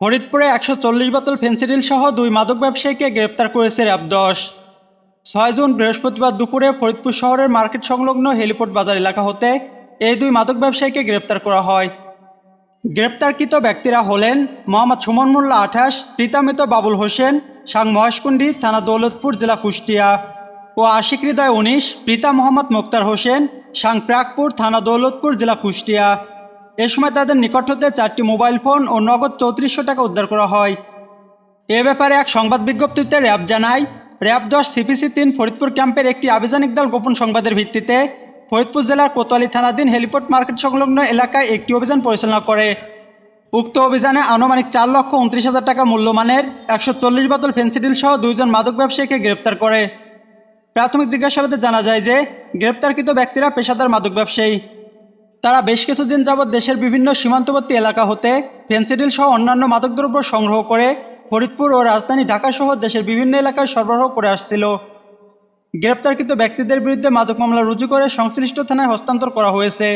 ফরিদপুরে একশো চল্লিশ বোতল ফেন্সিডিল সহ দুই মাদক ব্যবসায়ীকে গ্রেপ্তার করেছে র্যাব দশ। ছয় জুন বৃহস্পতিবার দুপুরে ফরিদপুর শহরের মার্কেট সংলগ্ন হেলিপোর্ট বাজার এলাকা হতে এই দুই মাদক ব্যবসায়ীকে গ্রেপ্তার করা হয়। গ্রেপ্তারকৃত ব্যক্তিরা হলেন মোহাম্মদ সুমন মোল্লা আঠাশ, প্রীতামিত বাবুল হোসেন, সাং মহেশকুন্ডি থানা দৌলতপুর, জেলা কুষ্টিয়া ও আশিক হৃদয় উনিশ, প্রীতা মোহাম্মদ মোক্তার হোসেন, সাং প্রাকপুর থানা দৌলতপুর, জেলা কুষ্টিয়া। এ সময় তাদের নিকট হতে চারটি মোবাইল ফোন ও নগদ চৌত্রিশশো টাকা উদ্ধার করা হয়। এ ব্যাপারে এক সংবাদ বিজ্ঞপ্তিতে র্যাব জানায়, র্যাব দশ সিপিসি তিন ফরিদপুর ক্যাম্পের একটি আভিযানিক দল গোপন সংবাদের ভিত্তিতে ফরিদপুর জেলার কোতোয়ালি থানাধীন হেলিপোর্ট মার্কেট সংলগ্ন এলাকায় একটি অভিযান পরিচালনা করে। উক্ত অভিযানে আনুমানিক চার লক্ষ উনত্রিশ হাজার টাকা মূল্যমানের একশো চল্লিশ বোতল ফেন্সিডিল সহ দুইজন মাদক ব্যবসায়ীকে গ্রেপ্তার করে। প্রাথমিক জিজ্ঞাসাবাদে জানা যায় যে, গ্রেপ্তারকৃত ব্যক্তিরা পেশাদার মাদক ব্যবসায়ী। তারা বেশ কিছুদিন যাবৎ দেশের বিভিন্ন সীমান্তবর্তী এলাকা হতে ফেন্সিডিল সহ অন্যান্য মাদকদ্রব্য সংগ্রহ করে ফরিদপুর ও রাজধানী ঢাকা সহ দেশের বিভিন্ন এলাকায় সরবরাহ করে আসছিল। গ্রেপ্তারকৃত ব্যক্তিদের বিরুদ্ধে মাদক মামলা রুজু করে সংশ্লিষ্ট থানায় হস্তান্তর করা হয়েছে।